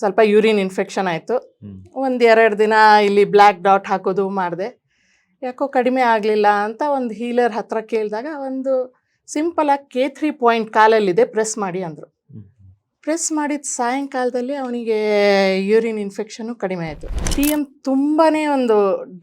ಸ್ವಲ್ಪ urine infection ಆಯಿತು. ಒಂದು ಎರಡು ದಿನ ಇಲ್ಲಿ ಬ್ಲ್ಯಾಕ್ ಡಾಟ್ ಹಾಕೋದು ಮಾಡಿದೆ. ಯಾಕೋ ಕಡಿಮೆ ಆಗಲಿಲ್ಲ ಅಂತ ಒಂದು ಹೀಲರ್ ಹತ್ರ ಕೇಳಿದಾಗ ಒಂದು ಸಿಂಪಲಾಗಿ ಕೆ ತ್ರೀ ಪಾಯಿಂಟ್ ಕಾಲಲ್ಲಿದೆ ಪ್ರೆಸ್ ಮಾಡಿ ಅಂದರು. ಪ್ರೆಸ್ ಮಾಡಿದ ಸಾಯಂಕಾಲದಲ್ಲಿ ಅವನಿಗೆ ಯೂರಿನ್ ಇನ್ಫೆಕ್ಷನು ಕಡಿಮೆ ಆಯಿತು. ಟಿ ಎಂ ತುಂಬಾ ಒಂದು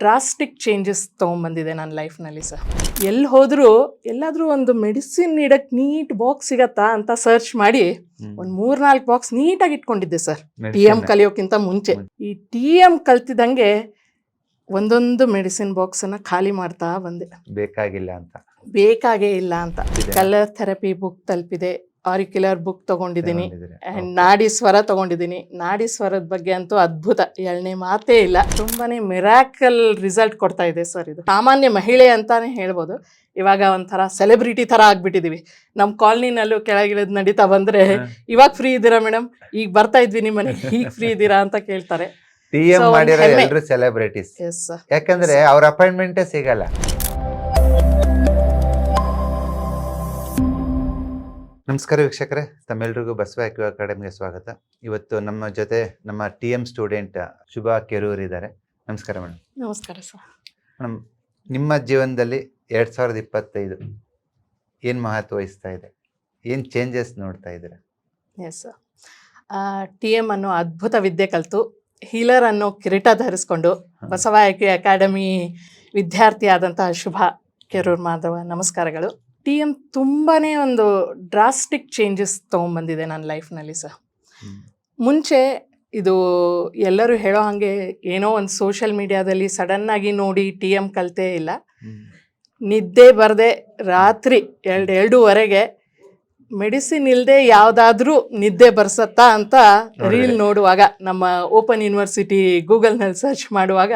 ಡ್ರಾಸ್ಟಿಕ್ ಚೇಂಜಸ್ ತೊಗೊಂಬಂದಿದೆ ನನ್ನ ಲೈಫ್ನಲ್ಲಿ ಸರ್. ಎಲ್ಲಿ ಹೋದರೂ ಎಲ್ಲಾದರೂ ಒಂದು ಮೆಡಿಸಿನ್ ಇಡಕ್ಕೆ ನೀಟ್ ಬಾಕ್ಸ್ ಸಿಗತ್ತಾ ಅಂತ ಸರ್ಚ್ ಮಾಡಿ ಒಂದ್ ಮೂರ್ನಾಲ್ಕು ಬಾಕ್ಸ್ ನೀಟಾಗಿ ಇಟ್ಕೊಂಡಿದ್ದೆ ಸರ್. T M. ಕಲಿಯೋಕ್ಕಿಂತ ಮುಂಚೆ. ಈ ಟಿ ಎಂ ಕಲ್ತಿದ್ದಂಗೆ ಒಂದೊಂದು ಮೆಡಿಸಿನ್ ಬಾಕ್ಸನ್ನು ಖಾಲಿ ಮಾಡ್ತಾ ಬಂದೆ. ಬೇಕಾಗಿಲ್ಲ ಅಂತ. ಬೇಕಾಗೇ ಇಲ್ಲ ಅಂತ. ಕಲರ್ ಥೆರಪಿ ಬುಕ್ ತಲುಪಿದೆ. ಆರಿಕ್ಯುಲರ್ ಬುಕ್ ತಗೊಂಡಿದ್ದೀನಿ. ಆ್ಯಂಡ್ ನಾಡಿ ಸ್ವರ ತಗೊಂಡಿದ್ದೀನಿ. ನಾಡಿ ಸ್ವರದ ಬಗ್ಗೆ ಅಂತೂ ಅದ್ಭುತ. ಎರಡನೇ ಮಾತೇ ಇಲ್ಲ. ತುಂಬಾನೇ ಮಿರಾಕಲ್ ರಿಸಲ್ಟ್ ಕೊಡ್ತಾ ಇದೆ ಸರ್ ಇದು. ಸಾಮಾನ್ಯ ಮಹಿಳೆ ಅಂತಾನೆ ಹೇಳ್ಬೋದು. ಇವಾಗ ಒಂಥರ ಸೆಲೆಬ್ರಿಟಿ ತರ ಆಗ್ಬಿಟ್ಟಿದೀವಿ. ನಮ್ಮ ಕಾಲೋನಿನಲ್ಲೂ ಕೆಳಗಿಳಿದ್ ನಡೀತಾ ಬಂದ್ರೆ. ಇವಾಗ ಫ್ರೀ ಇದ್ದೀರಾ ಮೇಡಮ್ ಈಗ ಬರ್ತಾ ಇದ್ವಿ ನಿಮ್ಮ ಮನೆ. ಈಗ ಫ್ರೀ ಇದ್ದೀರಾ ಅಂತ ಕೇಳ್ತಾರೆ. ಟಿ ಎಂ ಮಾಡಿರೋ ಸೆಲೆಬ್ರಿಟೀಸ್ ಯಾಕಂದ್ರೆ ಅವ್ರ ಅಪಾಯಿಂಟ್ಮೆಂಟೇ ಸಿಗಲ್ಲ. ನಮಸ್ಕಾರ ವೀಕ್ಷಕರೇ ತಮ್ಮೆಲ್ರಿಗೂ ಬಸವ ಆಕ್ಯೂ ಅಕಾಡೆಮಿಗೆ ಸ್ವಾಗತ. ಇವತ್ತು ನಮ್ಮ ಜೊತೆ ನಮ್ಮ T M student Shubha Kerur ಇದ್ದಾರೆ. ನಮಸ್ಕಾರ ಮೇಡಮ್. ನಮಸ್ಕಾರ ಸರ್. ಮೇಡಮ್ ನಿಮ್ಮ ಜೀವನದಲ್ಲಿ ಎರಡು ಸಾವಿರದ ಇಪ್ಪತ್ತೈದು ಏನು ಮಹತ್ವ ವಹಿಸ್ತಾ ಇದೆ? ಏನು ಚೇಂಜಸ್ ನೋಡ್ತಾ ಇದ್ದೀರಾ? ಎಸ್ ಟಿ ಎಂ ಅನ್ನೋ ಅದ್ಭುತ ವಿದ್ಯೆ ಕಲಿತು ಹೀಲರ್ ಅನ್ನೋ ಕಿರೀಟ ಧರಿಸ್ಕೊಂಡು ಬಸವ ಅಕಾಡೆಮಿ ವಿದ್ಯಾರ್ಥಿ ಆದಂತಹ ಶುಭ ಕೆರೂರ್ ಮಾಧವ ನಮಸ್ಕಾರಗಳು. ಟಿ ಎಂ ತುಂಬಾ ಒಂದು ಡ್ರಾಸ್ಟಿಕ್ ಚೇಂಜಸ್ ತೊಗೊಂಬಂದಿದೆ ನನ್ನ ಲೈಫ್ನಲ್ಲಿ ಸರ್. ಮುಂಚೆ ಇದು ಎಲ್ಲರೂ ಹೇಳೋ ಹಾಗೆ ಏನೋ ಒಂದು ಸೋಷಿಯಲ್ ಮೀಡಿಯಾದಲ್ಲಿ ಸಡನ್ನಾಗಿ ನೋಡಿ ಟಿ ಎಂ ಕಲಿತೇ ಇಲ್ಲ. ನಿದ್ದೆ ಬರದೆ ರಾತ್ರಿ ಎರಡು ಎರಡೂವರೆಗೆ ಮೆಡಿಸಿನ್ ಇಲ್ಲದೆ ಯಾವುದಾದ್ರೂ ನಿದ್ದೆ ಬರ್ಸತ್ತಾ ಅಂತ ರೀಲ್ ನೋಡುವಾಗ ನಮ್ಮ ಓಪನ್ ಯೂನಿವರ್ಸಿಟಿ ಗೂಗಲ್ನಲ್ಲಿ ಸರ್ಚ್ ಮಾಡುವಾಗ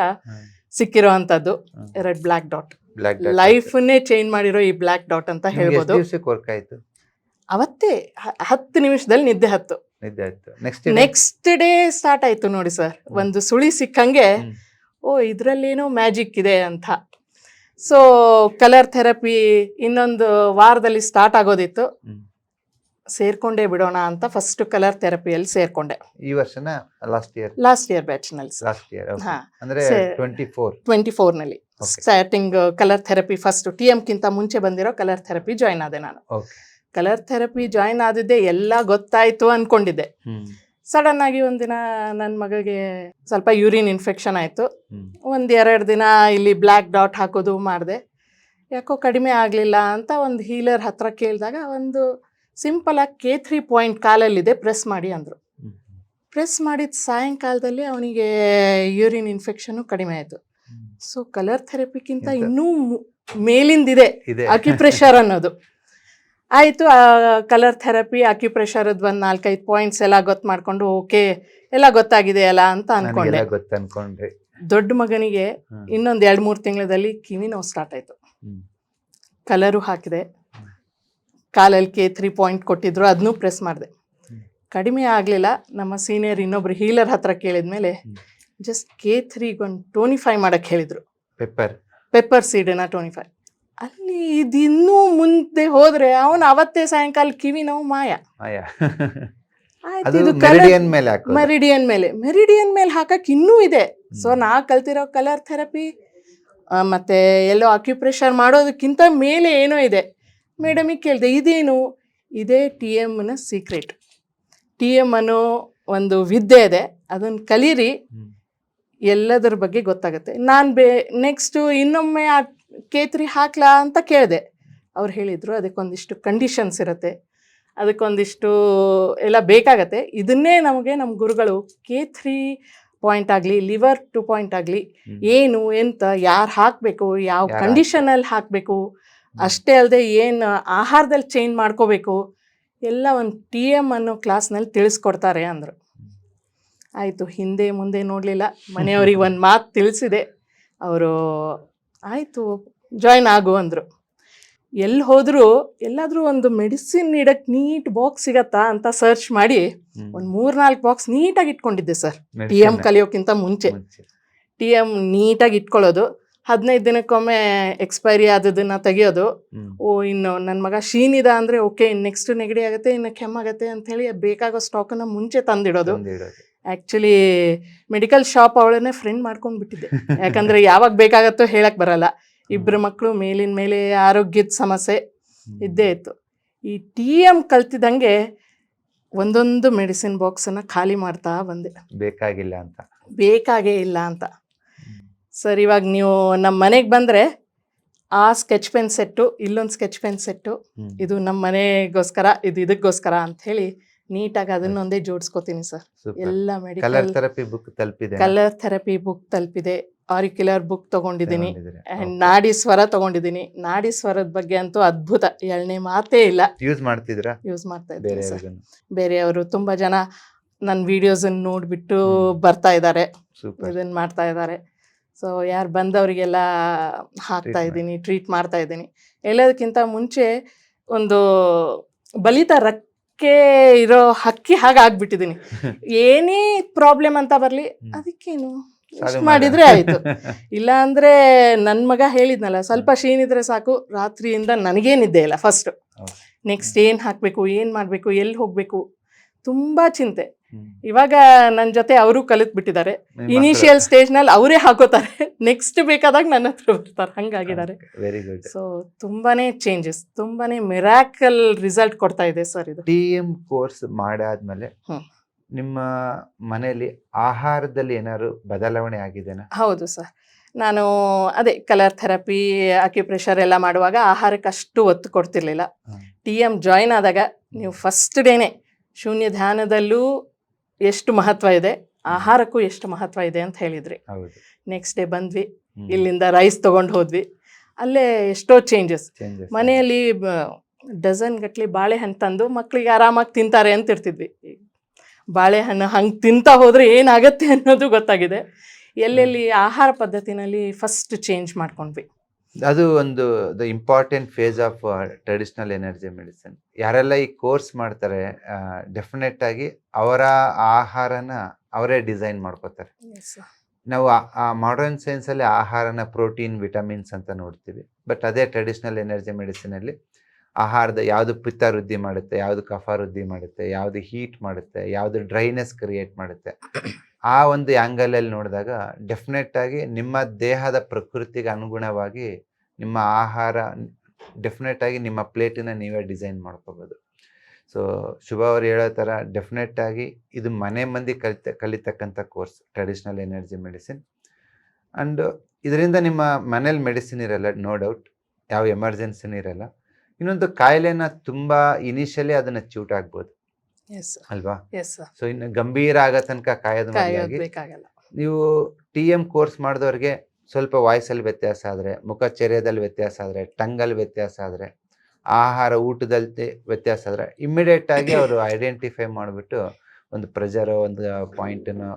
ಸಿಕ್ಕಿರೋ ಅಂಥದ್ದು ರೆಡ್ ಎರಡು ಬ್ಲ್ಯಾಕ್ ಡಾಟ್. ಬ್ಲ್ಯಾಕ್ ಲೈಫನ್ನೇ ಚೇಂಜ್ ಮಾಡಿರೋ ಈ ಬ್ಲ್ಯಾಕ್ ಡಾಟ್ ಅಂತ ಹೇಳ್ಬೋದು. ದಿವಸಕ್ಕೆ ವರ್ಕ್ ಆಯ್ತು? ಅವತ್ತೇ ಹತ್ತು ನಿಮಿಷದಲ್ಲಿ ನಿದ್ದೆ ಹತ್ತು. ನಿದ್ದೆ ಆಯ್ತು. ನೆಕ್ಸ್ಟ್ ನೆಕ್ಸ್ಟ್ ಡೇ ಸ್ಟಾರ್ಟ್ ಆಯ್ತು ನೋಡಿ ಸರ್ ಒಂದು ಸುಳಿ ಸಿಕ್ಕಂಗೆ. ಓ ಇದರಲ್ಲೇನೋ ಮ್ಯಾಜಿಕ್ ಇದೆ ಅಂತ. ಸೊ ಕಲರ್ ಥೆರಪಿ ಇನ್ನೊಂದು ವಾರದಲ್ಲಿ ಸ್ಟಾರ್ಟ್ ಆಗೋದಿತ್ತು. ಸೇರ್ಕೊಂಡೇ ಬಿಡೋಣ ಅಂತ ಫಸ್ಟ್ ಕಲರ್ ಥೆರಪಿಯಲ್ಲಿ ಸೇರ್ಕೊಂಡೆ. ಈ ವರ್ಷನ? ಲಾಸ್ಟ್ ಇಯರ್ ಲಾಸ್ಟ್ ಇಯರ್ ಬ್ಯಾಚ್ನಲ್ಲಿ ಲಾಸ್ಟ್ ಇಯರ್ ಹಾ. ಅಂದ್ರೆ ಟ್ವೆಂಟಿ ಫೋರ್ ಟ್ವೆಂಟಿ ಫೋರ್ನಲ್ಲಿ Okay. Starting colour therapy first T ಕಿಂತ ಮುಂಚೆ ಬಂದಿರೋ ಕಲರ್ ಥೆರಪಿ ಜಾಯ್ನ್ ಆದೆ ನಾನು. ಕಲರ್ ಥೆರಪಿ ಜಾಯ್ನ್ ಆದಿದ್ದೆ ಎಲ್ಲ ಗೊತ್ತಾಯ್ತು ಅನ್ಕೊಂಡಿದ್ದೆ. ಸಡನ್ ಆಗಿ ಒಂದಿನ ನನ್ನ ಮಗಗೆ ಸ್ವಲ್ಪ ಯೂರಿನ್ ಇನ್ಫೆಕ್ಷನ್ ಆಯಿತು. ಒಂದು ಎರಡು ದಿನ ಇಲ್ಲಿ ಬ್ಲ್ಯಾಕ್ ಡಾಟ್ ಹಾಕೋದು ಮಾಡಿದೆ. ಯಾಕೋ ಕಡಿಮೆ ಆಗಲಿಲ್ಲ ಅಂತ ಒಂದು ಹೀಲರ್ ಹತ್ರ ಕೇಳಿದಾಗ ಒಂದು ಸಿಂಪಲಾಗಿ ಕೆ ತ್ರೀ ಪಾಯಿಂಟ್ ಕಾಲಲ್ಲಿದೆ ಪ್ರೆಸ್ ಮಾಡಿ ಅಂದರು. ಪ್ರೆಸ್ ಮಾಡಿದ ಸಾಯಂಕಾಲದಲ್ಲಿ ಅವನಿಗೆ ಯೂರಿನ್ ಇನ್ಫೆಕ್ಷನು ಕಡಿಮೆ ಆಯಿತು. ಸೊ ಕಲರ್ ಥೆರಪಿಗಿಂತ ಇನ್ನೂ ಮೇಲಿಂದಿದೆ ಇದೆ. ಅಕ್ಯುಪ್ರೆಷರ್ ಅನ್ನೋದು. ಆಯಿತು ಕಲರ್ ಥೆರಪಿ ಅಕ್ಯುಪ್ರೆಷರದ್ದು ಒಂದು ನಾಲ್ಕೈದು ಪಾಯಿಂಟ್ಸ್ ಎಲ್ಲ ಗೊತ್ತು ಮಾಡಿಕೊಂಡು ಓಕೆ ಎಲ್ಲ ಗೊತ್ತಾಗಿದೆ ಅಲ್ಲ ಅಂತ ಅನ್ಕೊಂಡೆ. ಅನ್ಕೊಂಡ್ರಿ ದೊಡ್ಡ ಮಗನಿಗೆ. ಇನ್ನೊಂದು ಎರಡು ಮೂರು ತಿಂಗಳಲ್ಲಿ ಕಿವಿ ನೋವು ಸ್ಟಾರ್ಟ್ ಆಯಿತು. ಕಲರು ಹಾಕಿದೆ. ಕಾಲಲ್ಲಿ ಕೆ ತ್ರೀ ಪಾಯಿಂಟ್ ಕೊಟ್ಟಿದ್ರು ಅದನ್ನೂ ಪ್ರೆಸ್ ಮಾಡಿದೆ. ಕಡಿಮೆ ಆಗಲಿಲ್ಲ ನಮ್ಮ ಸೀನಿಯರ್ ಇನ್ನೊಬ್ರು ಹೀಲರ್ ಹತ್ರ ಕೇಳಿದ್ಮೇಲೆ. ಜಸ್ಟ್ ಕೆ ತ್ರೀಗೊಂದು ಟೋನಿಫೈ ಮಾಡಕ್ಕೆ ಹೇಳಿದರು. ಪೆಪ್ಪರ್ ಪೆಪ್ಪರ್ ಸೀಡನ್ನ ಟೋನಿಫೈ ಅಲ್ಲಿ ಇದಿನ್ನೂ ಮುಂದೆ ಹೋದ್ರೆ ಅವನು ಅವತ್ತೇ ಸಾಯಂಕಾಲ ಕಿವಿ ನೋವು ಮಾಯ. ಮೆರಿಡಿಯನ್ ಮೇಲೆ ಮೆರಿಡಿಯನ್ ಮೇಲೆ. ಮೆರಿಡಿಯನ್ ಮೇಲೆ ಹಾಕಕ್ ಇನ್ನೂ ಇದೆ. ಸೊ. ನಾ ಕಲ್ತಿರೋ ಕಲರ್ ಥೆರಪಿ ಮತ್ತೆ ಎಲ್ಲೋ ಅಕ್ಯುಪ್ರೆಷರ್ ಮಾಡೋದಕ್ಕಿಂತ ಮೇಲೆ ಏನೋ ಇದೆ. ಮೇಡಮಿಗೆ ಕೇಳಿದೆ ಇದೇನು? ಇದೇ ಟಿ ಎಮ್ನ ಸೀಕ್ರೆಟ್ ಟಿ ಎಂ ಅನ್ನೋ ಒಂದು ವಿದ್ಯೆ ಇದೆ. ಅದನ್ನು ಕಲೀರಿ. ಎಲ್ಲದರ ಬಗ್ಗೆ ಗೊತ್ತಾಗುತ್ತೆ. ನಾನು ಬೇ ನೆಕ್ಸ್ಟು ಇನ್ನೊಮ್ಮೆ ಆ ಕೇತ್ರಿ ಹಾಕ್ಲಾ ಅಂತ ಕೇಳಿದೆ. ಅವ್ರು ಹೇಳಿದರು ಅದಕ್ಕೊಂದಿಷ್ಟು ಕಂಡೀಷನ್ಸ್ ಇರುತ್ತೆ. ಅದಕ್ಕೊಂದಿಷ್ಟು ಎಲ್ಲ ಬೇಕಾಗತ್ತೆ. ಇದನ್ನೇ ನಮಗೆ ನಮ್ಮ ಗುರುಗಳು ಕೆ ತ್ರೀ ಪಾಯಿಂಟ್ ಆಗಲಿ ಲಿವರ್ ಟು ಪಾಯಿಂಟ್ ಆಗಲಿ ಏನು ಎಂತ ಯಾರು ಹಾಕಬೇಕು ಯಾವ ಕಂಡೀಷನಲ್ಲಿ ಹಾಕಬೇಕು? ಅಷ್ಟೇ ಅಲ್ಲದೆ ಏನು ಆಹಾರದಲ್ಲಿ ಚೇಂಜ್ ಮಾಡ್ಕೋಬೇಕು ಎಲ್ಲ ಒಂದು ಟಿ ಎಂ ಅನ್ನೋ ಕ್ಲಾಸ್ನಲ್ಲಿ ತಿಳಿಸ್ಕೊಡ್ತಾರೆ ಅಂದರು. ಆಯಿತು ಹಿಂದೆ ಮುಂದೆ ನೋಡಲಿಲ್ಲ. ಮನೆಯವ್ರಿಗೆ ಒಂದು ಮಾತು ತಿಳಿಸಿದೆ. ಅವರು ಆಯಿತು ಜಾಯ್ನ್ ಆಗು ಅಂದರು. ಎಲ್ಲಿ ಹೋದರೂ ಎಲ್ಲಾದರೂ ಒಂದು ಮೆಡಿಸಿನ್ ನೀಡಕ್ಕೆ ನೀಟ್ ಬಾಕ್ಸ್ ಸಿಗತ್ತಾ ಅಂತ ಸರ್ಚ್ ಮಾಡಿ ಒಂದು ಮೂರ್ನಾಲ್ಕು ಬಾಕ್ಸ್ ನೀಟಾಗಿ ಇಟ್ಕೊಂಡಿದ್ದೆ ಸರ್. ಟಿ ಎಂ ಕಲಿಯೋಕ್ಕಿಂತ ಮುಂಚೆ. ಟಿ ಎಂ ನೀಟಾಗಿ ಇಟ್ಕೊಳ್ಳೋದು. ಹದಿನೈದು ದಿನಕ್ಕೊಮ್ಮೆ ಎಕ್ಸ್ಪೈರಿ ಆದದನ್ನ ತೆಗಿಯೋದು. ಓ ಇನ್ನು ನನ್ನ ಮಗ ಶೀನಿದ ಅಂದರೆ ಓಕೆ ನೆಕ್ಸ್ಟ್ ನೆಗಡಿ ಆಗುತ್ತೆ ಇನ್ನು ಕೆಮ್ಮಾಗತ್ತೆ ಅಂತ ಹೇಳಿ ಬೇಕಾಗೋ ಸ್ಟಾಕನ್ನು ಮುಂಚೆ ತಂದಿಡೋದು. ಆ್ಯಕ್ಚುಲಿ ಮೆಡಿಕಲ್ ಶಾಪ್ ಅವಳನ್ನೇ ಫ್ರೆಂಡ್ ಮಾಡ್ಕೊಂಡು ಬಿಟ್ಟಿದ್ದೆ. ಯಾಕಂದ್ರೆ ಯಾವಾಗ ಬೇಕಾಗತ್ತೋ ಹೇಳಕ್ ಬರಲ್ಲ. ಇಬ್ರು ಮಕ್ಕಳು ಮೇಲಿನ ಮೇಲೆ ಆರೋಗ್ಯದ ಸಮಸ್ಯೆ ಇದ್ದೇ ಇತ್ತು. ಈ ಟಿ ಎಂ ಕಲ್ತಿದ್ದಂಗೆ ಒಂದೊಂದು ಮೆಡಿಸಿನ್ ಬಾಕ್ಸನ್ನು ಖಾಲಿ ಮಾಡ್ತಾ ಬಂದೆ. ಬೇಕಾಗಿಲ್ಲ ಅಂತ. ಬೇಕಾಗೇ ಇಲ್ಲ ಅಂತ. ಸರ್ ಇವಾಗ ನೀವು ನಮ್ಮ ಮನೆಗೆ ಬಂದರೆ ಆ ಸ್ಕೆಚ್ ಪೆನ್ ಸೆಟ್ಟು ಇಲ್ಲೊಂದು ಸ್ಕೆಚ್ ಪೆನ್ ಸೆಟ್ಟು ಇದು ನಮ್ಮ ಮನೆಗೋಸ್ಕರ ಇದು ಇದಕ್ಕೋಸ್ಕರ ಅಂತ ಹೇಳಿ ನೀಟಾಗಿ ಅದನ್ನೊಂದೇ ಜೋಡಿಸ್ಕೋತೀನಿ ಸರ್. ಎಲ್ಲ ಮೆಡಿಕಲ್ ಥೆರಪಿ ಬುಕ್ ತಲುಪಿದೆ ಕಲರ್ ಥೆರಪಿ ಬುಕ್ ತಲುಪಿದೆ. ಆರಿಕ್ಯುಲರ್ ಬುಕ್ ತಗೊಂಡಿದ್ದೀನಿ. ಅಂಡ್ ನಾಡಿ ಸ್ವರ ತಗೊಂಡಿದ್ದೀನಿ. ನಾಡಿ ಸ್ವರದ ಬಗ್ಗೆ ಅಂತೂ ಅದ್ಭುತ. ಎಳ್ನೇ ಮಾತೇ ಇಲ್ಲ. ಯೂಸ್ ಮಾಡ್ತಿದ್ರಾ ಯೂಸ್ ಮಾಡ್ತಾ ಇದ್ದೀನಿ ಸರ್. ಬೇರೆ ಬೇರೆಯವರು ತುಂಬಾ ಜನ ನನ್ನ ವಿಡಿಯೋಸನ್ನು ನೋಡಿಬಿಟ್ಟು. ಬರ್ತಾ ಇದ್ದಾರೆ. ಇದನ್ನ ಮಾಡ್ತಾ ಇದ್ದಾರೆ. ಸೊ ಯಾರು ಬಂದವರಿಗೆಲ್ಲ ಹಾಕ್ತಾ ಇದ್ದೀನಿ ಟ್ರೀಟ್ ಮಾಡ್ತಾ ಇದ್ದೀನಿ. ಎಲ್ಲದಕ್ಕಿಂತ ಮುಂಚೆ ಒಂದು ಬಲಿತ ರಕ್ಕೆ ಇರೋ ಹಕ್ಕಿ ಹಾಗೆ ಆಗ್ಬಿಟ್ಟಿದೀನಿ ಏನೇ ಪ್ರಾಬ್ಲಮ್ ಅಂತ ಬರಲಿ. ಅದಕ್ಕೇನು ಇಷ್ಟ್ ಮಾಡಿದ್ರೆ ಆಯ್ತು. ಇಲ್ಲ ಅಂದ್ರೆ ನನ್ ಮಗ ಹೇಳಿದ್ನಲ್ಲ ಸ್ವಲ್ಪ ಶೀನಿದ್ರೆ ಸಾಕು ರಾತ್ರಿಯಿಂದ ನನಗೇನಿದ್ದೆ ಇಲ್ಲ ಫಸ್ಟ್ ನೆಕ್ಸ್ಟ್ ಏನ್ ಹಾಕ್ಬೇಕು ಏನ್ ಮಾಡ್ಬೇಕು ಎಲ್ಲಿ ಹೋಗಬೇಕು ತುಂಬಾ ಚಿಂತೆ. ಇವಾಗ ನನ್ನ ಜೊತೆ ಅವರು ಕಲಿತ್ ಬಿಟ್ಟಿದ್ದಾರೆ ಇನಿಷಿಯಲ್ ಸ್ಟೇಜ್ನಲ್ಲಿ ಅವರೇ ಹಾಕೋತಾರೆ. ನೆಕ್ಸ್ಟ್ ಬೇಕಾದಾಗ ನನ್ನ ಹತ್ರ ಬರ್ತಾರೆ. ಹಂಗಾಗಿದ್ದಾರೆ. ವೆರಿ ಗುಡ್ ಸೊ ತುಂಬಾನೇ ಚೇಂಜಸ್ ತುಂಬಾನೇ ಮಿರಾಕಲ್ ರಿಸಲ್ಟ್ ಕೊಡ್ತಾ ಇದೆ ಸರ್ ಇದು. ಟಿ ಎಂ ಕೋರ್ಸ್ ಮಾಡಾದ್ಮೇಲೆ ನಿಮ್ಮ ಮನೆಯಲ್ಲಿ ಆಹಾರದಲ್ಲಿ ಏನಾದ್ರು ಬದಲಾವಣೆ ಆಗಿದೆನಾ? ಹೌದು ಸರ್ ನಾನು ಅದೇ ಕಲರ್ ಥೆರಪಿ ಅಕ್ಯುಪ್ರೆಷರ್ ಎಲ್ಲ ಮಾಡುವಾಗ ಆಹಾರಕ್ಕೆ ಅಷ್ಟು ಒತ್ತು ಕೊಡ್ತಿರ್ಲಿಲ್ಲ. ಟಿ ಎಂ ಜಾಯಿನ್ ಆದಾಗ ನೀವು ಫಸ್ಟ್ ಡೇನೆ ಶೂನ್ಯ ಧ್ಯಾನದಲ್ಲೂ ಎಷ್ಟು ಮಹತ್ವ ಇದೆ? ಆಹಾರಕ್ಕೂ ಎಷ್ಟು ಮಹತ್ವ ಇದೆ ಅಂತ ಹೇಳಿದ್ರಿ. ನೆಕ್ಸ್ಟ್ ಡೇ ಬಂದ್ವಿ. ಇಲ್ಲಿಂದ ರೈಸ್ ತಗೊಂಡು ಹೋದ್ವಿ. ಅಲ್ಲೇ ಎಷ್ಟೋ ಚೇಂಜಸ್. ಮನೆಯಲ್ಲಿ ಡಜನ್ ಗಟ್ಲಿ ಬಾಳೆಹಣ್ಣು ತಂದು ಮಕ್ಕಳಿಗೆ ಆರಾಮಾಗಿ ತಿಂತಾರೆ ಅಂತ ಇರ್ತಿದ್ವಿ. ಬಾಳೆಹಣ್ಣು ಹಂಗೆ ತಿಂತಾ ಹೋದ್ರೆ ಏನಾಗತ್ತೆ ಅನ್ನೋದು ಗೊತ್ತಾಗಿದೆ. ಎಲ್ಲೆಲ್ಲಿ ಆಹಾರ ಪದ್ಧತಿನಲ್ಲಿ ಫಸ್ಟ್ ಚೇಂಜ್ ಮಾಡ್ಕೊಂಡ್ವಿ. ಅದು ಒಂದು the important phase of traditional energy medicine ಯಾರೆಲ್ಲ ಈ ಕೋರ್ಸ್ ಮಾಡ್ತಾರೆ ಡೆಫಿನೆಟ್ ಆಗಿ ಅವರ ಆಹಾರನ ಅವರೇ ಡಿಸೈನ್ ಮಾಡ್ಕೋತಾರೆ. ನಾವು ಮಾಡರ್ನ್ ಸೈನ್ಸ್ ಅಲ್ಲಿ ಆಹಾರನ ಪ್ರೋಟೀನ್ ವಿಟಮಿನ್ಸ್ ಅಂತ ನೋಡ್ತೀವಿ. ಬಟ್ ಅದೇ ಟ್ರೆಡಿಷನಲ್ ಎನರ್ಜಿ ಮೆಡಿಸಿನ್ ಅಲ್ಲಿ ಆಹಾರದ ಯಾವುದು ಪಿತ್ತ ವೃದ್ಧಿ ಮಾಡುತ್ತೆ ಯಾವುದು ಕಫ ವೃದ್ಧಿ ಮಾಡುತ್ತೆ ಯಾವುದು ಹೀಟ್ ಮಾಡುತ್ತೆ ಯಾವುದು ಡ್ರೈನೆಸ್ ಕ್ರಿಯೇಟ್ ಮಾಡುತ್ತೆ. ಆ ಒಂದು ಆ್ಯಂಗಲ್ ಅಲ್ಲಿ ನೋಡಿದಾಗ ಡೆಫಿನೆಟ್ ಆಗಿ ನಿಮ್ಮ ದೇಹದ ಪ್ರಕೃತಿಗೆ ಅನುಗುಣವಾಗಿ ನಿಮ್ಮ ಆಹಾರ ಡೆಫಿನೆಟ್ ಆಗಿ ನಿಮ್ಮ ಪ್ಲೇಟಿನ ನೀವೇ ಡಿಸೈನ್ ಮಾಡ್ಕೋಬೋದು. ಸೊ ಶುಭ ಅವ್ರು ಹೇಳೋ ಥರ ಡೆಫಿನೆಟ್ ಆಗಿ ಇದು ಮನೆ ಮಂದಿ ಕಲಿತ, ಕಲಿತಕ್ಕಂಥ course traditional energy medicine and ಇದರಿಂದ ನಿಮ್ಮ ಮನೇಲಿ ಮೆಡಿಸಿನ್ ಇರಲ್ಲ ನೋ ಡೌಟ್ ಯಾವ ಎಮರ್ಜೆನ್ಸಿನೂ ಇರಲ್ಲ. ಇನ್ನೊಂದು ಕಾಯಿಲೆನ ತುಂಬ ಇನಿಷಿಯಲಿ ಅದನ್ನು ಚ್ಯೂಟ್ ಆಗ್ಬೋದು. ಅಲ್ವಾ? ಸೊ ಇನ್ನು ಗಂಭೀರ ಆಗೋ ತನಕ ಕಾಯೋದು ನೀವು ಟಿ ಎಂ ಕೋರ್ಸ್ ಮಾಡಿದವ್ರಿಗೆ ಸ್ವಲ್ಪ ವಾಯ್ಸಲ್ಲಿ ವ್ಯತ್ಯಾಸ ಆದರೆ ಮುಖಚರ್ಯದಲ್ಲಿ ವ್ಯತ್ಯಾಸ ಆದರೆ ಟಂಗಲ್ಲಿ ವ್ಯತ್ಯಾಸ ಆದರೆ ಆಹಾರ ಊಟದಲ್ಲಿ ವ್ಯತ್ಯಾಸ ಆದರೆ ಇಮ್ಮಿಡಿಯೇಟ್ ಆಗಿ ಅವರು ಐಡೆಂಟಿಫೈ ಮಾಡಿಬಿಟ್ಟು ಒಂದು ಪ್ರೆಷರ್ ಒಂದು ಪಾಯಿಂಟನ್ನು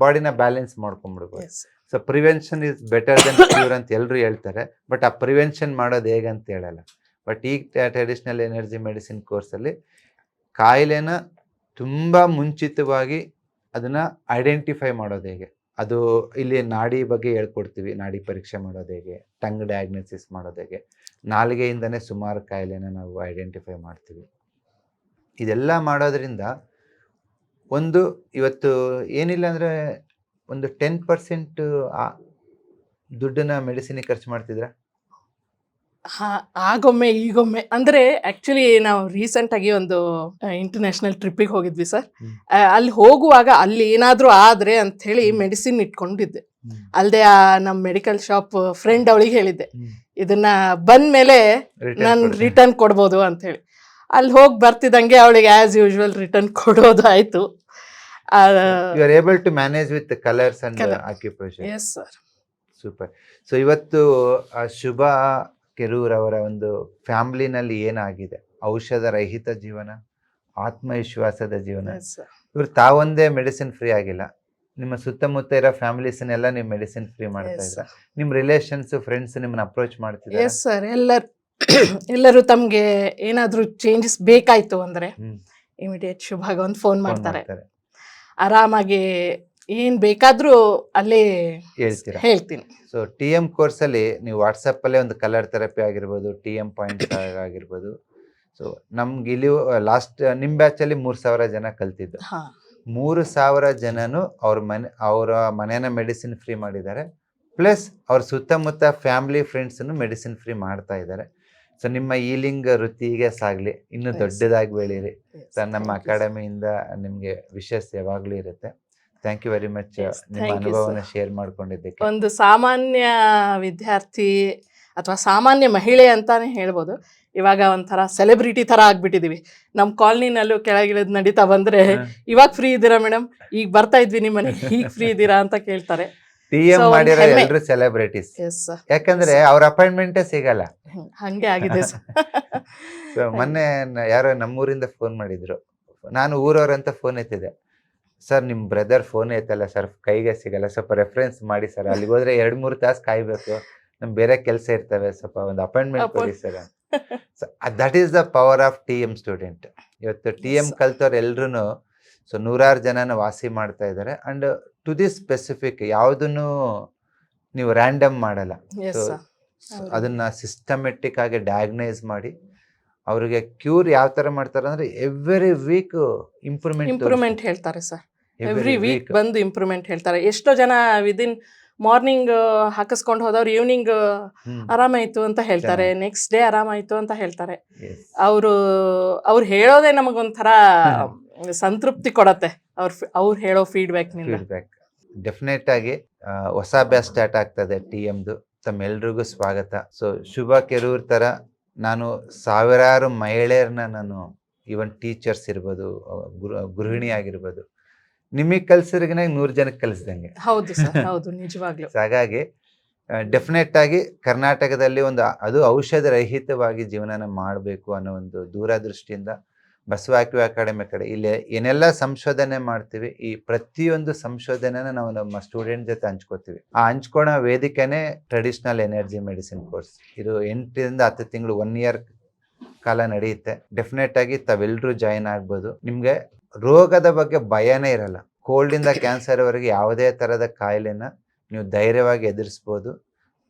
ಬಾಡಿನ balance ಮಾಡ್ಕೊಂಡ್ಬಿಡ್ಬೋದು. So prevention is better than cure ಅಂತ ಎಲ್ಲರೂ ಹೇಳ್ತಾರೆ ಬಟ್ ಆ ಪ್ರಿವೆನ್ಷನ್ ಮಾಡೋದು ಹೇಗೆ ಅಂತ ಹೇಳಲ್ಲ ಬಟ್ ಈ ಟ್ರೆಡಿಷ್ನಲ್ ಎನರ್ಜಿ ಮೆಡಿಸಿನ್ ಕೋರ್ಸಲ್ಲಿ ಕಾಯಿಲೆನ ತುಂಬ ಮುಂಚಿತವಾಗಿ ಅದನ್ನು ಐಡೆಂಟಿಫೈ ಮಾಡೋದು ಹೇಗೆ? ಅದು ಇಲ್ಲಿ ನಾಡಿ ಬಗ್ಗೆ ಹೇಳ್ಕೊಡ್ತೀವಿ. ನಾಡಿ ಪರೀಕ್ಷೆ ಮಾಡೋದು ಹೇಗೆ? ಟಂಗ್ ಡಯಾಗ್ನೋಸಿಸ್ ಮಾಡೋದು ಹೇಗೆ? ನಾಲಿಗೆಯಿಂದನೇ ಸುಮಾರು ಕಾಯಿಲೆನ ನಾವು ಐಡೆಂಟಿಫೈ ಮಾಡ್ತೀವಿ. ಇದೆಲ್ಲ ಮಾಡೋದ್ರಿಂದ ಒಂದು ಇವತ್ತು ಏನಿಲ್ಲ ಅಂದರೆ ಒಂದು ಟೆನ್ ಪರ್ಸೆಂಟ್ ದುಡ್ಡನ್ನ ಮೆಡಿಸಿನಿಗೆ ಖರ್ಚು ಮಾಡ್ತಿದ್ರಾ ಹಾ ಆಗೊಮ್ಮೆ ಈಗೊಮ್ಮೆ. ಅಂದ್ರೆ ಆಕ್ಚುಲಿ ನಾವು ರೀಸೆಂಟ್ ಆಗಿ ಒಂದು ಇಂಟರ್ನ್ಯಾಷನಲ್ ಟ್ರಿಪ್ಪಿಗೆ ಹೋಗಿದ್ವಿ ಸರ್ ಅಲ್ಲಿ ಹೋಗುವಾಗ ಅಲ್ಲಿ ಏನಾದ್ರೂ ಆದ್ರೆ ಅಂತ ಹೇಳಿ ಮೆಡಿಸಿನ್ ಇಟ್ಕೊಂಡಿದ್ದೆ. ಅಲ್ಲದೆ ಆ ನಮ್ಮ ಮೆಡಿಕಲ್ ಶಾಪ್ ಫ್ರೆಂಡ್ ಅವಳಿಗೆ ಹೇಳಿದ್ದೆ. ಇದನ್ನ ಬಂದ ಮೇಲೆ ನಾನು ರಿಟರ್ನ್ ಕೊಡ್ಬೋದು ಅಂತ ಹೇಳಿ ಅಲ್ಲಿ ಹೋಗಿ ಬರ್ತಿದ್ದಂಗೆ ಅವಳಿಗೆ ಆಸ್ ಯೂಶುವಲ್ ರಿಟರ್ನ್ ಕೊಡೋದು ಆಯ್ತು. Able to manage with colours and occupation yes sir super so ಇವತ್ತು ಶುಭ ಕೆರೂರ್ ಅವರ ಒಂದು ಫ್ಯಾಮ್ಲಿನಲ್ಲಿ ಏನಾಗಿದೆ? ಔಷಧ ರಹಿತ ಜೀವನ ಆತ್ಮವಿಶ್ವಾಸದ ಜೀವನ? ಇವ್ರು ತಾವೊಂದೇ ಮೆಡಿಸಿನ್ ಫ್ರೀ ಆಗಿಲ್ಲ. ನಿಮ್ಮ ಸುತ್ತಮುತ್ತ ಇರೋ ಫ್ಯಾಮಿಲೀಸ್ನೆಲ್ಲ ನೀವು ಮೆಡಿಸಿನ್ ಫ್ರೀ ಮಾಡ್ತಾ ಇದ್ರ ನಿಮ್ಮ ರಿಲೇಷನ್ಸ್ ಫ್ರೆಂಡ್ಸ್ ನಿಮ್ಮನ್ನ ಅಪ್ರೋಚ್ ಮಾಡ್ತಿದ್ದಾರೆ? ಎಸ್ ಸರ್ ಎಲ್ಲರೂ ಎಲ್ಲರೂ ತಮಗೆ ಏನಾದರೂ ಚೇಂಜಸ್ ಬೇಕಾಯ್ತು ಅಂದರೆ. ಇಮಿಡಿಯೇಟ್ ಶುಭಾಗ ಒಂದು ಫೋನ್ ಮಾಡ್ತಾರೆ. ಆರಾಮಾಗಿ ಏನು ಬೇಕಾದರೂ ಅಲ್ಲೇ ಹೇಳ್ತೀರಾ? ಹೇಳ್ತೀನಿ. ಸೊ ಟಿ ಎಂ ಕೋರ್ಸಲ್ಲಿ ನೀವು ವಾಟ್ಸಪ್ಪಲ್ಲೇ ಒಂದು ಕಲರ್ ಥೆರಪಿ ಆಗಿರ್ಬೋದು ಟಿ ಎಂ ಪಾಯಿಂಟ್ ಆಗಿರ್ಬೋದು. ಸೊ ನಮ್ಗೆ ಇಲ್ಲಿ ಲಾಸ್ಟ್ ನಿಮ್ಮ ಬ್ಯಾಚಲ್ಲಿ ಮೂರು ಸಾವಿರ ಜನ ಕಲ್ತಿದ್ದು. ಹಾಂ. ಮೂರು ಸಾವಿರ ಜನನು ಅವ್ರ ಮನೆ ಅವರ ಮನೇನ ಮೆಡಿಸಿನ್ ಫ್ರೀ ಮಾಡಿದ್ದಾರೆ. ಪ್ಲಸ್ ಅವ್ರ ಸುತ್ತಮುತ್ತ ಫ್ಯಾಮಿಲಿ ಫ್ರೆಂಡ್ಸನ್ನು ಮೆಡಿಸಿನ್ ಫ್ರೀ ಮಾಡ್ತಾ ಇದ್ದಾರೆ. ಸೊ ನಿಮ್ಮ ಈಲಿಂಗ್ ವೃತ್ತಿಗೆ ಸಾಗಲಿ. ಇನ್ನೂ ದೊಡ್ಡದಾಗಿ ಬೆಳೀರಿ. ಸೊ ಸರ್ ನಮ್ಮ. ಅಕಾಡೆಮಿಯಿಂದ ನಿಮಗೆ ವಿಶಸ್ ಯಾವಾಗಲೂ ಇರುತ್ತೆ. ಥ್ಯಾಂಕ್ ಯು ವೆರಿ ಮಚ್ ನಿಮ್ಮ ಅನುಭವವನ್ನು ಶೇರ್ ಮಾಡ್ಕೊಂಡಿದ್ದಕ್ಕೆ. ಒಂದು ಸಾಮಾನ್ಯ ವಿದ್ಯಾರ್ಥಿ ಅಥವಾ ಸಾಮಾನ್ಯ ಮಹಿಳೆ ಅಂತಾನೆ ಹೇಳ್ಬೋದು. ಇವಾಗ ಒಂಥರ ಸೆಲೆಬ್ರಿಟಿ ತರ ಆಗ್ಬಿಟ್ಟಿದೀವಿ. ನಮ್ಮ ಕಾಲನಿನಲ್ಲೂ ಕೆಳಗಿಳಿದ್ ನಡೀತಾ ಬಂದ್ರೆ. ಇವಾಗ ಫ್ರೀ ಇದ್ದೀರಾ ಮೇಡಮ್ ಈಗ ಬರ್ತಾ ಇದ್ವಿ ನಿಮ್ಮ ಮನೆ ಈಗ ಫ್ರೀ ಇದ್ದೀರಾ ಅಂತ ಕೇಳ್ತಾರೆ. ಟಿಎಂ ಮಾಡಿರೋ ಎಲ್ಲರೂ ಸೆಲೆಬ್ರಿಟೀಸ್ ಎಸ್ ಯಾಕಂದ್ರೆ ಅವ್ರ ಅಪಾಯಿಂಟ್ಮೆಂಟೇ ಸಿಗಲ್ಲ. ಹಂಗೆ ಆಗಿದೆ ಮೊನ್ನೆ ಯಾರೋ ನಮ್ಮೂರಿಂದ ಫೋನ್ ಮಾಡಿದ್ರು. ನಾನು ಊರವ್ರಂತ ಫೋನ್ ಎತ್ತಿದೆ. ಸರ್ ನಿಮ್ಮ ಬ್ರದರ್ ಫೋನ್ ಐತಲ್ಲ ಸರ್ ಕೈಗೆ ಸಿಗಲ್ಲ. ಸ್ವಲ್ಪ ರೆಫರೆನ್ಸ್ ಮಾಡಿ ಸರ್ ಅಲ್ಲಿಗೆ ಹೋದ್ರೆ ಎರಡ್ ಮೂರು ತಾಸು ಕಾಯ್ಬೇಕು. ನಮ್ ಬೇರೆ ಕೆಲಸ ಇರ್ತವೆ. ಸ್ವಲ್ಪ ಒಂದು ಅಪಾಯಿಂಟ್ಮೆಂಟ್ ಕೊಡಿ sir. That is the power of T M student ಇವತ್ತು ಟಿ ಎಂ. ಕಲ್ತವ್ರು ಎಲ್ರು ಸೊ ನೂರಾರು ಜನನ ವಾಸಿ ಮಾಡ್ತಾ ಇದ್ದಾರೆ ಅಂಡ್ ಟು ದಿಸ್ ಸ್ಪೆಸಿಫಿಕ್ ಯಾವುದನ್ನು ನೀವು ರ್ಯಾಂಡಮ್ ಮಾಡಲ್ಲ. ಅದನ್ನ ಸಿಸ್ಟಮೆಟಿಕ್ ಆಗಿ ಡಯಾಗ್ನೈಸ್ ಮಾಡಿ ಅವ್ರಿಗೆ ಕ್ಯೂರ್ ಯಾವ ತರ ಮಾಡ್ತಾರೆ ಅಂದ್ರೆ ಎವ್ರಿ ವೀಕ್ ಇಂಪ್ರೂವ್ಮೆಂಟ್ ಇಂಪ್ರೂವ್ಮೆಂಟ್ ಹೇಳ್ತಾರೆ ಸರ್ ಎವ್ರಿ ವೀಕ್ ಬಂದು ಇಂಪ್ರೂವ್ಮೆಂಟ್ ಹೇಳ್ತಾರೆ. ಎಷ್ಟೋ ಜನ ವಿದಿನ್ ಮಾರ್ನಿಂಗ್ ಹಾಕಿಸ್ಕೊಂಡು ಹೋದವ್ರು ಈವ್ನಿಂಗ್ ಆರಾಮಾಯ್ತು ಅಂತ ಹೇಳ್ತಾರೆ. ನೆಕ್ಸ್ಟ್ ಡೇ ಆರಾಮಾಯ್ತು ಅಂತ ಹೇಳ್ತಾರೆ. ಅವರು ಅವ್ರು ಹೇಳೋದೇ ನಮಗೊಂಥರ ಸಂತೃಪ್ತಿ ಕೊಡತ್ತೆ. ಅವ್ರ ಅವ್ರು ಹೇಳೋ ಫೀಡ್ಬ್ಯಾಕ್ ಫೀಡ್ಬ್ಯಾಕ್ ಡೆಫಿನೆಟ್ ಆಗಿ ಹೊಸ ಅಭ್ಯಾಸ ಸ್ಟಾರ್ಟ್ ಆಗ್ತದೆ ಟಿ ಎಮ್ದು ತಮ್ಮೆಲ್ರಿಗೂ ಸ್ವಾಗತ. ಸೊ ಶುಭ ಕೆರೂರ್ ತರ ನಾನು ಸಾವಿರಾರು ಮಹಿಳೆಯರನ್ನ ನಾನು ಈವನ್ ಟೀಚರ್ಸ್ ಇರ್ಬೋದು ಗೃ- ಗೃಹಿಣಿ ಆಗಿರ್ಬೋದು. ನಿಮಗೆ ಕಲ್ಸಿರ್ಗಿನ ನೂರು ಜನಕ್ಕೆ ಕಲಿಸ್ದಂಗೆ. ಹೌದು ಹೌದು ನಿಜವಾಗ್ಲೂ. ಹಾಗಾಗಿ ಡೆಫಿನೆಟ್ ಆಗಿ ಕರ್ನಾಟಕದಲ್ಲಿ ಒಂದು ಅದು ಔಷಧ ರಹಿತವಾಗಿ ಜೀವನನ ಮಾಡಬೇಕು ಅನ್ನೋ ಒಂದು ದೂರದೃಷ್ಟಿಯಿಂದ ಬಸವಾಕ್ಯೂ ಅಕಾಡೆಮಿ ಕಡೆ, ಇಲ್ಲಿ ಏನೆಲ್ಲ ಸಂಶೋಧನೆ ಮಾಡ್ತೀವಿ, ಈ ಪ್ರತಿಯೊಂದು ಸಂಶೋಧನೆನ ನಾವು ನಮ್ಮ ಸ್ಟೂಡೆಂಟ್ ಜೊತೆ ಹಂಚ್ಕೋತೀವಿ. ಆ ಹಂಚ್ಕೊಳೋ ವೇದಿಕೆನೇ ಟ್ರೆಡಿಷನಲ್ ಎನರ್ಜಿ ಮೆಡಿಸಿನ್ ಕೋರ್ಸ್ ಇದು ಎಂಟರಿಂದ ಹತ್ತು ತಿಂಗಳು ಒನ್ ಇಯರ್ ಕಾಲ ನಡೆಯುತ್ತೆ. ಡೆಫಿನೆಟ್ ಆಗಿ ತಾವೆಲ್ಲರೂ ಜಾಯಿನ್ ಆಗ್ಬೋದು. ನಿಮ್ಗೆ ರೋಗದ ಬಗ್ಗೆ ಭಯನೇ ಇರಲ್ಲ. ಕೋಲ್ಡ್ ಇಂದ ಕ್ಯಾನ್ಸರ್ ವರೆಗೆ ಯಾವುದೇ ಥರದ ಕಾಯಿಲೆನ ನೀವು ಧೈರ್ಯವಾಗಿ ಎದುರಿಸ್ಬೋದು.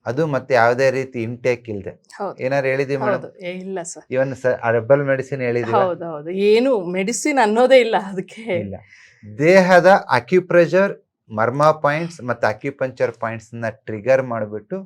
ಅದು ಮತ್ತೆ ಯಾವುದೇ ರೀತಿ ಇಂಟೇಕ್ ಇಲ್ಲದೆ ಏನಾರು ಹೇಳಿದೀವಿ ಮೇಡಮ್? ಇಲ್ಲ ಸರ್. ಇವನ್ ಹರ್ಬಲ್ ಮೆಡಿಸಿನ್ ಹೇಳಿದೀವಿ ಹೌದು ಹೌದು. ಏನು ಮೆಡಿಸಿನ್ ಅನ್ನೋದೇ ಇಲ್ಲ ಅದಕ್ಕೆ. ಇಲ್ಲ. ದೇಹದ ಅಕ್ಯುಪ್ರೆಷರ್ ಮರ್ಮ ಪಾಯಿಂಟ್ಸ್ ಮತ್ತೆ ಅಕ್ಯುಪಂಚರ್ ಪಾಯಿಂಟ್ಸ್ನ ಟ್ರಿಗರ್ ಮಾಡಿಬಿಟ್ಟು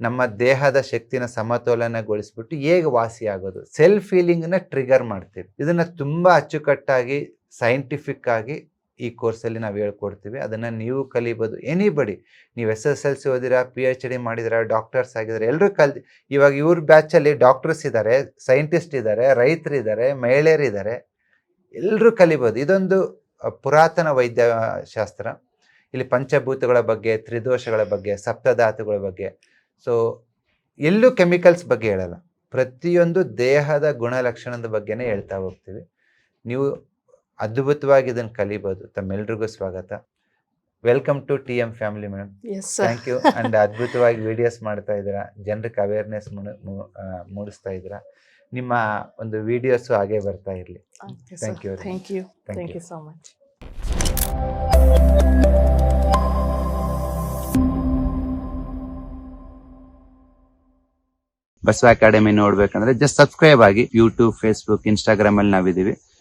ನಮ್ಮ ದೇಹದ ಶಕ್ತಿನ ಸಮತೋಲನಗೊಳಿಸ್ಬಿಟ್ಟು ಹೇಗೆ ವಾಸಿ ಆಗೋದು? ಸೆಲ್ಫ್ ಫೀಲಿಂಗ್ನ ಟ್ರಿಗರ್ ಮಾಡ್ತೀವಿ. ಇದನ್ನ ತುಂಬಾ ಅಚ್ಚುಕಟ್ಟಾಗಿ ಸೈಂಟಿಫಿಕ್ ಆಗಿ ಈ ಕೋರ್ಸಲ್ಲಿ ನಾವು ಹೇಳ್ಕೊಡ್ತೀವಿ. ಅದನ್ನು ನೀವು ಕಲಿಬೋದು. ಎನಿಬಡಿ ನೀವು ಎಸ್ ಎಸ್ ಎಲ್ ಸಿ ಓದಿರಾ ಪಿ ಎಚ್ ಡಿ ಮಾಡಿದಿರಾ ಡಾಕ್ಟರ್ಸ್ ಆಗಿದ್ದಾರೆ ಎಲ್ಲರೂ ಕಲ್ತಿ, ಇವಾಗ ಇವ್ರ ಬ್ಯಾಚಲ್ಲಿ ಡಾಕ್ಟರ್ಸ್ ಇದ್ದಾರೆ ಸೈಂಟಿಸ್ಟ್ ಇದ್ದಾರೆ ರೈತರಿದ್ದಾರೆ ಮಹಿಳೆಯರಿದ್ದಾರೆ ಎಲ್ಲರೂ ಕಲಿಬೋದು. ಇದೊಂದು ಪುರಾತನ ವೈದ್ಯ ಶಾಸ್ತ್ರ ಇಲ್ಲಿ ಪಂಚಭೂತಗಳ ಬಗ್ಗೆ, ತ್ರಿದೋಷಗಳ ಬಗ್ಗೆ, ಸಪ್ತಧಾತುಗಳ ಬಗ್ಗೆ. ಸೊ ಎಲ್ಲೂ ಕೆಮಿಕಲ್ಸ್ ಬಗ್ಗೆ ಹೇಳಲ್ಲ. ಪ್ರತಿಯೊಂದು ದೇಹದ ಗುಣಲಕ್ಷಣದ ಬಗ್ಗೆನೇ ಹೇಳ್ತಾ ಹೋಗ್ತೀವಿ. ನೀವು ಅದ್ಭುತವಾಗಿ ಇದನ್ನು ಕಲಿಬೋದು. ತಮ್ಮೆಲ್ರಿಗೂ ಸ್ವಾಗತ. Welcome to T M family madam thank you and ಅದ್ಭುತವಾಗಿ ವಿಡಿಯೋಸ್ ಮಾಡ್ತಾ ಇದ್ದೀರಾ. ಜನರಿಗೆ ಅವೇರ್ನೆಸ್ ಮೂಡಿಸ್ತಾ ಇದ್ದೀರಾ. ನಿಮ್ಮ ಒಂದು ವಿಡಿಯೋಸ್ ಹಾಗೆ ಬರ್ತಾ ಇರಲಿ. Thank you thank you Thank thank you so much Basava academy ನೋಡ್ಬೇಕಂದ್ರೆ ಜಸ್ಟ್ ಸಬ್ಸ್ಕ್ರೈಬ್ ಆಗಿ ಯೂಟ್ಯೂಬ್ ಫೇಸ್ಬುಕ್ ಇನ್ಸ್ಟಾಗ್ರಾಮ್ ಅಲ್ಲಿ ನಾವಿದೀವಿ